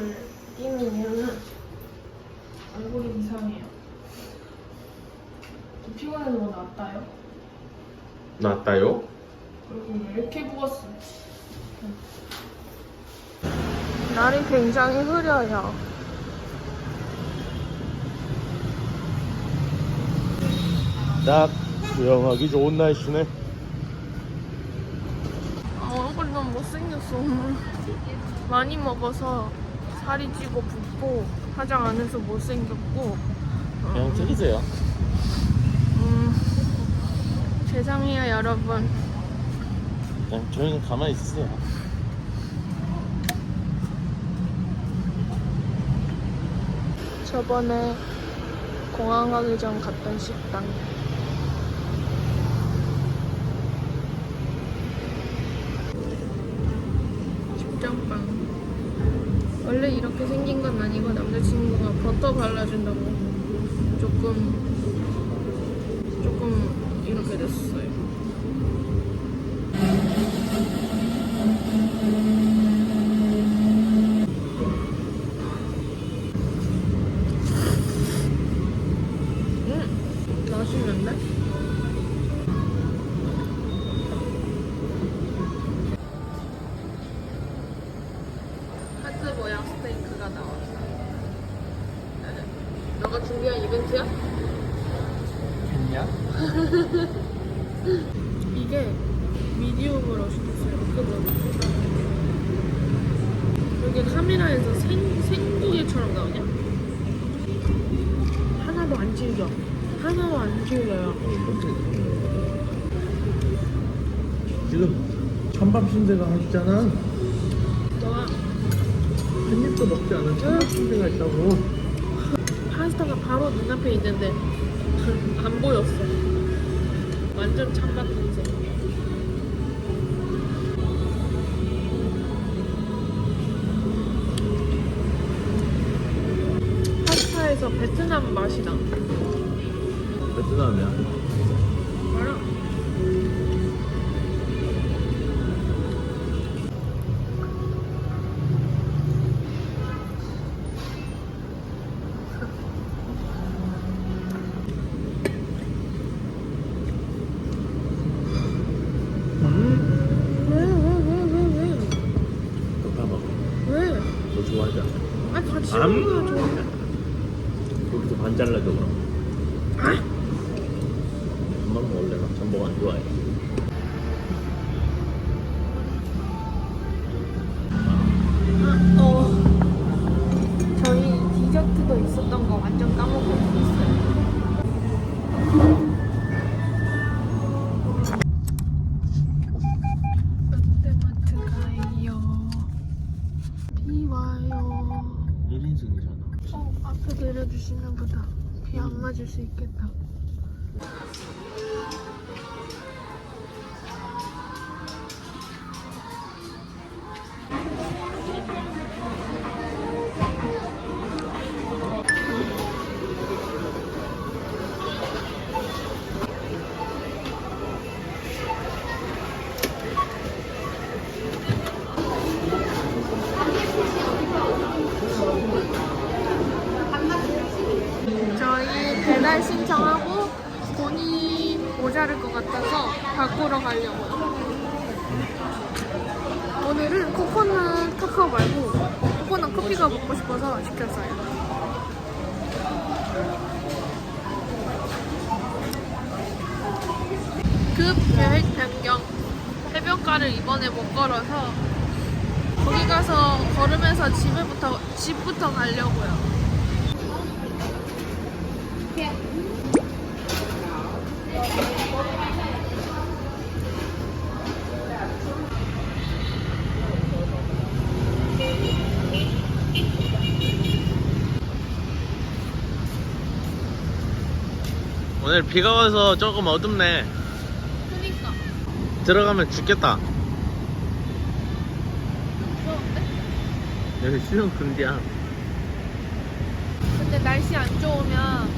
이거를 끼는 이유는 얼굴이 이상해요. 좀 피곤해서 뭐 낫다요? 낫다요? 얼굴 왜 이렇게 부었어? 날이 굉장히 흐려요. 딱 수영하기 좋은 날씨네. 아, 얼굴이 너무 못생겼어. 많이 먹어서 살이 찌고 붓고 화장 안 해서 못생겼고 어, 그냥 찍으세요. 음, 죄송해요 여러분 그냥 조용히 가만히 있으세요. 저번에 공항 가기 전 갔던 식당 집장빵 원래 이렇게 생긴 건 아니고 남자친구가 버터 발라준다고 조금 조금 이렇게 됐어요 이게 미디움으로 시켰어요. 그거 여기 카메라에서 생, 생고기처럼 나오냐? 하나도 안 질겨. 하나도 안 질겨요. 지금 찬밥 신대가 하시잖아. 너가 한 입도 먹지 않은 찬밥 신대가 있다고. 파스타가 바로 눈앞에 있는데 안 보였어. 완전 찬밥 냄새. 파스타에서 베트남 맛이 나. 베트남이야. 먹어야 좋은데. 여기서 반 잘라줘 그럼. 안 맞을 수 있겠다. 자랄 것 같아서 바꾸러 가려고요. 오늘은 코코넛 카카오 말고 코코넛 커피가 먹고 싶어서 시켰어요. 급 계획 변경. 해변가를 이번에 못 걸어서 거기 가서 걸으면서 집에부터 집부터 가려고요. 오늘 비가 와서 조금 어둡네. 그니까 들어가면 죽겠다. 무서운데? 여기 수영 금지야. 근데 날씨 안 좋으면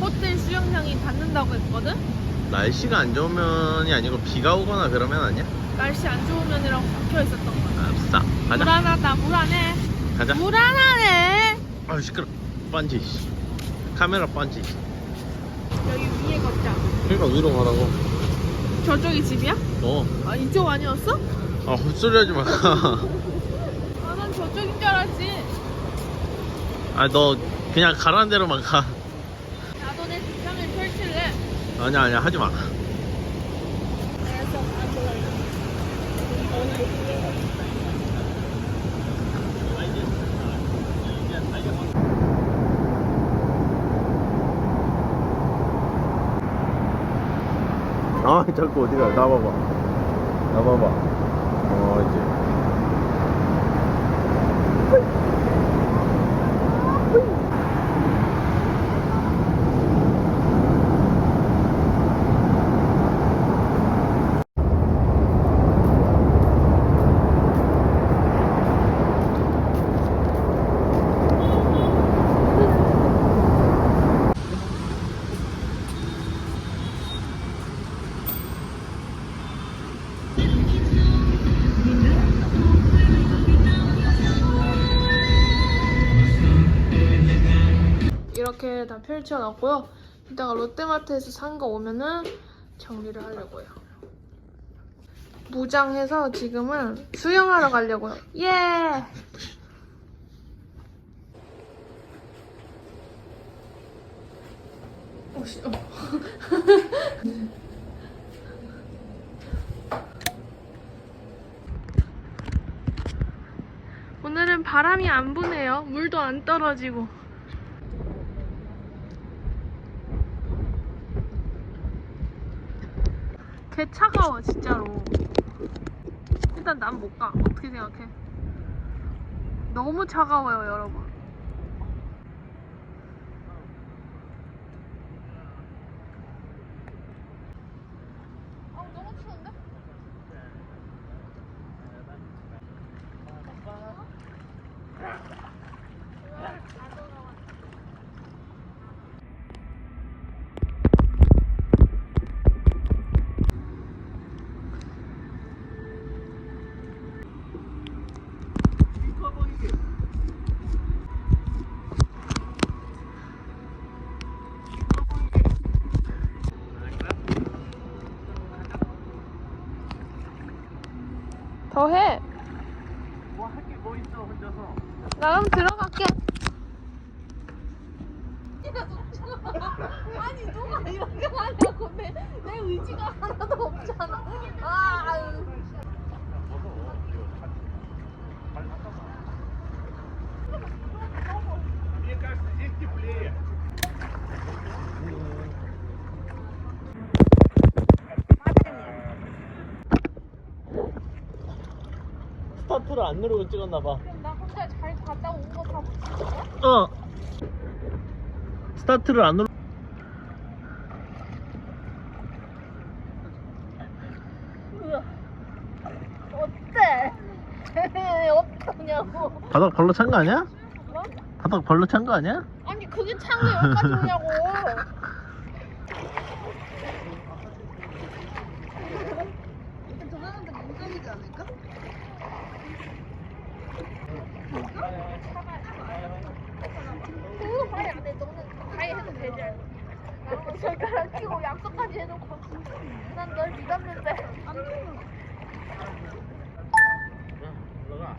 호텔 수영장이 닫는다고 했거든? 날씨가 안 좋으면이 아니고 비가 오거나 그러면 아니야? 날씨 안 좋으면이라고 박혀 있었던 거야. 아싸 가자 불안하다, 불안해. 가자 불안하네. 아유 시끄러 씨. 카메라 번지 여기 위에 걷자. 그러니까 위로 가라고 저쪽이 집이야? 어. 아, 이쪽 아니었어? 아 헛소리 하지 마. 아, 난 저쪽인 줄 알았지. 아 너 그냥 가라는 대로만 가. 나도 내 주장을 펼칠래. 아니야 아니야 하지 마. 알았어, 안 좋아해. 아 자꾸 어디 가 나봐봐. 나봐봐. 펼쳐놨고요. 이따가 롯데마트에서 산 거 오면은 정리를 하려고요. 무장해서 지금은 수영하러 가려고요. 예! 어, 씨, 어. 오늘은 바람이 안 부네요. 물도 안 떨어지고. 개 차가워 진짜로. 일단 난 못 가. 어떻게 생각해? 너무 차가워요 여러분. 아 너무 추운데? 더해 뭐 할 게 뭐 있어 혼자서. 나 그럼 들어갈게 아니 누가 이렇게 하냐고 내, 내 의지가 귀찮아. 아, 아유. 스타트를 안 누르고 찍었나봐. 나 혼자 잘 갔다 온 거다 어. 스타트를 안 누르. 어떠냐고 바닥 발로 찬 거 아니야? 뭐? 바닥 발로 찬 거 아니야? 아니 그게 창이 여기까지 오냐고 일단 저 사람들 민감이지 않을까? 그거 말이 안돼 너는 가해 해도 되지 나는 손가락 끼고 약속까지 해놓고 난 널 믿었는데 안 믿는 올라가.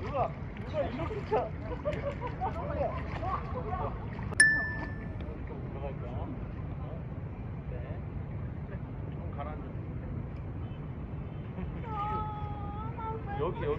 누가 누가 이렇게 차? 들어갈까? 어? 네. 좀 가라앉아.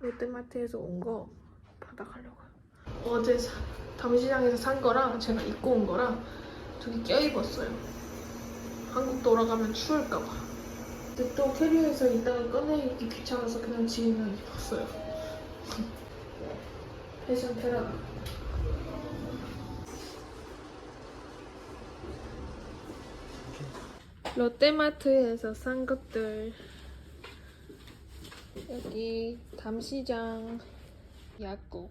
롯데마트에서 온 거 받아가려고요. 어제 사, 담시장에서 산 거랑 제가 입고 온 거랑 저기 껴입었어요. 한국 돌아가면 추울까봐. 근데 또 캐리어에서 이따가 꺼내기 귀찮아서 그냥 지금은 입었어요. 패션 테라. 롯데마트에서 산 것들 여기 담시장. 약국.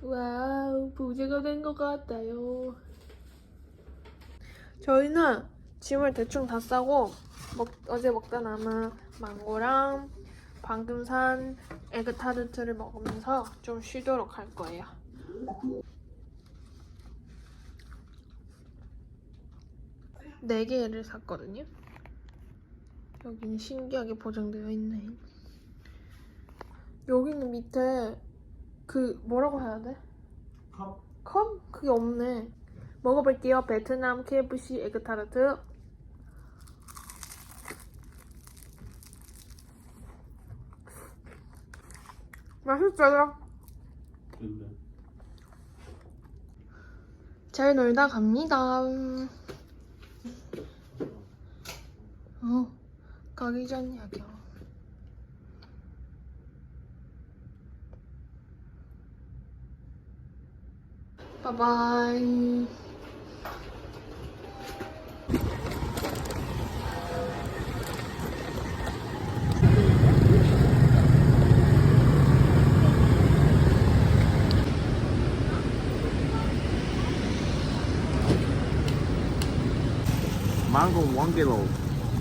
와우 부재가 된 것 같아요. 저희는 짐을 대충 다 싸고 먹, 어제 먹다 남은 망고랑 방금 산 에그타르트를 먹으면서 좀 쉬도록 할 거예요. 네 개를 샀거든요. 여기는 신기하게 보정되어 있네. 여기는 밑에 그 뭐라고 해야 돼? 컵. 컵? 그게 없네. 먹어볼게요. 베트남 KFC 에그타르트. 맛있어요. 잘 놀다 갑니다. 어, 가기 전 야경. 바이바이. 망고 1kg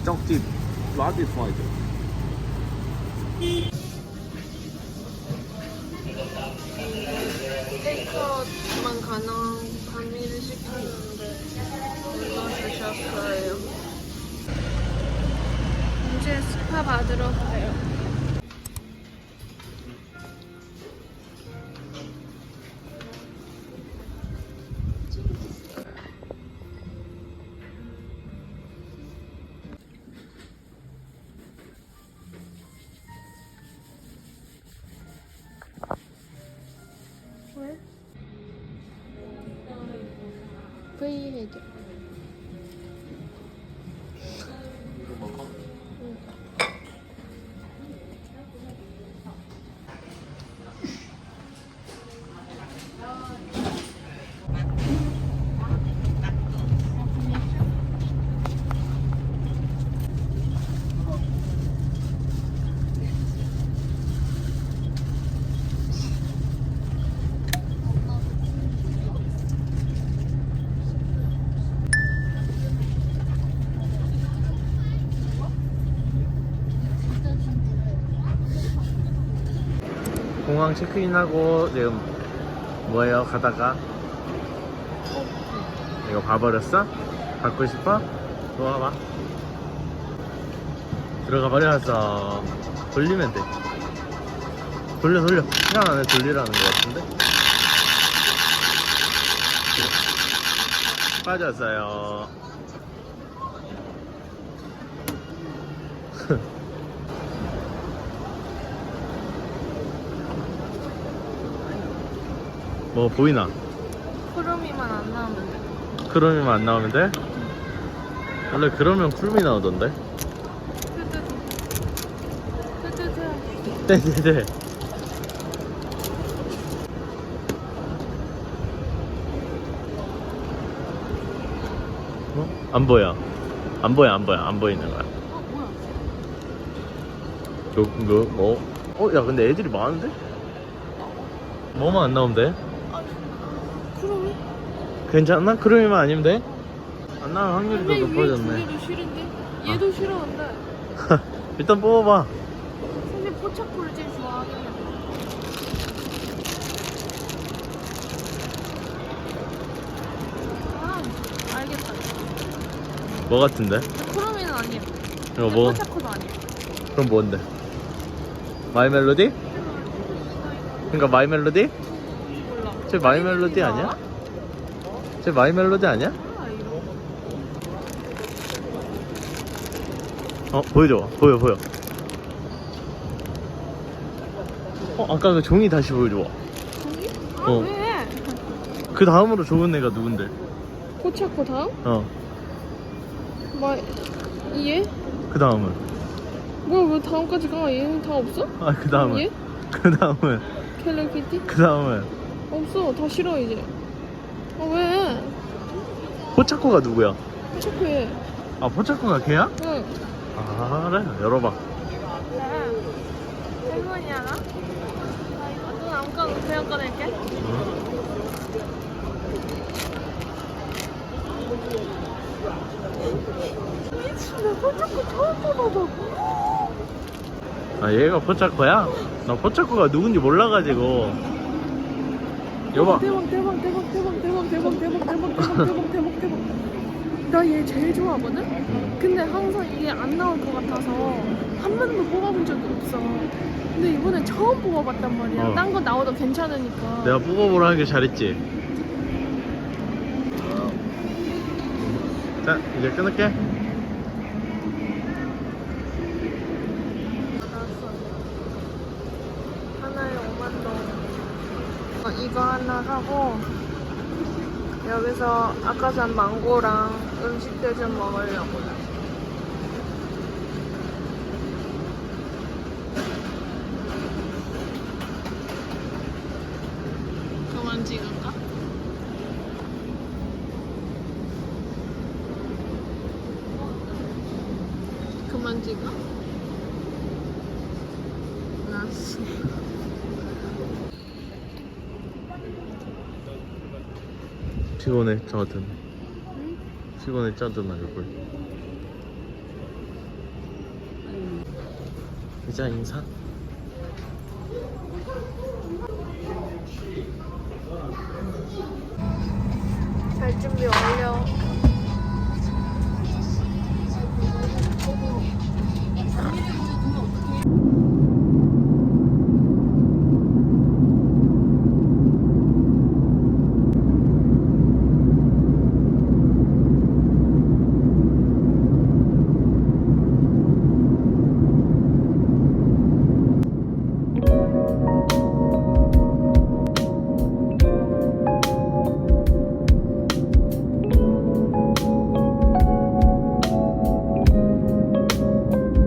쪽집 라지 프라이드 테이크아웃만 가능 감미를 시켰는데 눌러주셨어요. 이제 스파 받으러 가요. 공항 체크인하고 지금 뭐예요? 가다가? 이거 봐버렸어? 받고 싶어? 들어와 봐. 들어가 버렸어 돌리면 돼. 돌려 돌려. 시간 안에 돌리라는 것 같은데? 빠졌어요 뭐 보이나? 크루미만 안 나오면 돼. 크롬이만 안 나오면 돼? 원래 그러면 크롬이 나오던데? 뜨뜨. 뜨뜨. 네네네 어? 안 보여 안 보여 안 보여 안 보이는 거야 어, 뭐야? 요, 요, 뭐? 어? 야 근데 애들이 많은데? 뭐만 안 나오면 돼? 괜찮나? 크롬이만 아니면 돼? 안 나올 확률이 더 높아졌네 개도 싫은데? 얘도 싫어한데. 일단 뽑아봐 근데 포차코를 제일 좋아하긴 해. 아, 알겠다. 뭐 같은데? 크루미는 아니야. 이거 뭐? 포차코도 아니야. 그럼 뭔데? 마이 멜로디? 그러니까 마이 멜로디? 몰라. 쟤 마이 멜로디 아니야? 쟤 마이 멜로디 아니야? 어 보여줘 보여 보여 어 아까 그 종이 다시 보여줘 종이? 어. 아 어. 왜? 그 다음으로 좋은 애가 누군데? 고차코 다음? 어 마이.. 얘? 그 다음은? 뭐야 왜 다음까지 가? 얘는 다 없어? 아 그 다음은? 얘? 그 다음은? 켈로키티? 그, 그 다음은? 없어 다 싫어 이제 아 왜? 포차코가 누구야? 포차코해 아 포차코가 걔야? 응. 아 그래 열어봐. 할머니 알아? 나 이거 눈안 감고 그냥 꺼낼게. 미친나 포차코 처음 뽑아봐 아 얘가 포차코야? 나 포차코가 누군지 몰라가지고 여봐 대박 대박 대박 대박 대박 대박 대박 대박 대박 대박 대박 대박 나 얘 제일 좋아하거든? 응. 근데 항상 이게 안 나올 것 같아서 한 번도 뽑아본 적이 없어 근데 이번에 처음 뽑아봤단 말이야 어. 딴 거 나와도 괜찮으니까 내가 뽑아보라 하길 잘했지 자 이제 끊을게 하나에 5만 동. 어, 이거 하나 사고 여기서 아까 산 망고랑 음식들 좀 먹으려고. 그만 찍을까? 그만 찍어? 피곤해 저 같은. 피곤해 짜증나 얼굴 이자 인사